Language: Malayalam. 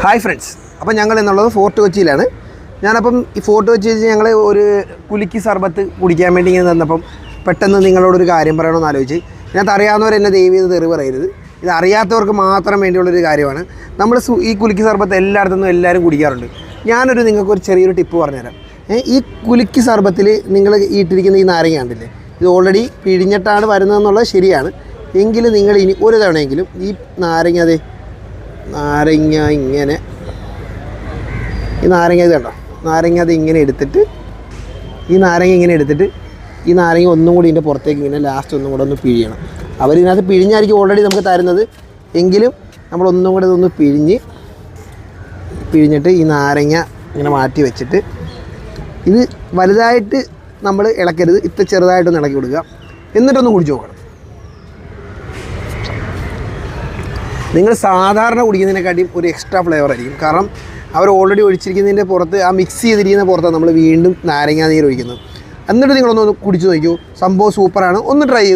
ഹായ് ഫ്രണ്ട്സ് അപ്പം ഞങ്ങൾ എന്നുള്ളത് ഫോർട്ട് കൊച്ചിയിലാണ്. ഞാനപ്പം ഈ ഫോർട്ട് കൊച്ചി വെച്ച് ഞങ്ങൾ ഒരു കുലുക്കി സർബത്ത് കുടിക്കാൻ വേണ്ടി ഇങ്ങനെ തന്നപ്പം പെട്ടെന്ന് നിങ്ങളോടൊരു കാര്യം പറയണമെന്ന് ആലോചിച്ച്. ഇതിനകത്ത് അറിയാവുന്നവർ എന്നെ ദയവ് ചെയ്ത് തെറി പറയരുത്. ഇത് അറിയാത്തവർക്ക് മാത്രം വേണ്ടിയുള്ളൊരു കാര്യമാണ്. നമ്മൾ ഈ കുലുക്കി സർബത്ത് എല്ലായിടത്തുനിന്നും എല്ലാവരും കുടിക്കാറുണ്ട്. ഞാനൊരു നിങ്ങൾക്കൊരു ചെറിയൊരു ടിപ്പ് പറഞ്ഞുതരാം. ഈ കുലുക്കി സർബത്തിൽ നിങ്ങൾ ഇട്ടിരിക്കുന്ന ഈ നാരങ്ങ ഉണ്ടല്ലേ ഇത് ഓൾറെഡി പിഴിഞ്ഞിട്ടാണ് വരുന്നതെന്നുള്ളത് ശരിയാണ്. എങ്കിലും നിങ്ങൾ ഇനി ഒരു തവണയെങ്കിലും ഈ നാരങ്ങ അതെ നാരങ്ങ ഇങ്ങനെ. ഈ നാരങ്ങ ഇത് കണ്ടോ? നാരങ്ങ അത് ഇങ്ങനെ എടുത്തിട്ട് ഈ നാരങ്ങ ഇങ്ങനെ എടുത്തിട്ട് ഈ നാരങ്ങ ഒന്നും കൂടി ഇതിന്റെ പുറത്തേക്ക് ഇങ്ങനെ ലാസ്റ്റ് ഒന്നും കൂടെ ഒന്ന് പിഴിയണം. അവർ ഇതിനകത്ത് പിഴിഞ്ഞായിരിക്കും ഓൾറെഡി നമുക്ക് തരുന്നത്. എങ്കിലും നമ്മൾ ഒന്നും കൂടെ ഇതൊന്ന് പിഴിഞ്ഞ് പിഴിഞ്ഞിട്ട് ഈ നാരങ്ങ ഇങ്ങനെ മാറ്റി വെച്ചിട്ട് ഇത് വലുതായിട്ട് നമ്മൾ ഇളക്കരുത്. ഇത്ര ചെറുതായിട്ടൊന്ന് ഇളക്കി കൊടുക്കുക. എന്നിട്ടൊന്ന് കുടിച്ച് നോക്കണം. നിങ്ങൾ സാധാരണ കുടിക്കുന്നതിനെക്കാട്ടിയും ഒരു എക്സ്ട്രാ ഫ്ലേവർ ആയിരിക്കും. കാരണം അവർ ഓൾറെഡി ഒഴിച്ചിരിക്കുന്നതിന്റെ പുറത്ത് ആ മിക്സ് ചെയ്തിരിക്കുന്ന പുറത്താണ് നമ്മൾ വീണ്ടും നാരങ്ങാ നീര് ഒഴിക്കുന്നത്. എന്നിട്ട് നിങ്ങളൊന്ന് കുടിച്ച് നോക്കൂ സംഭവം സൂപ്പറാണ് ഒന്ന് ട്രൈ ചെയ്തു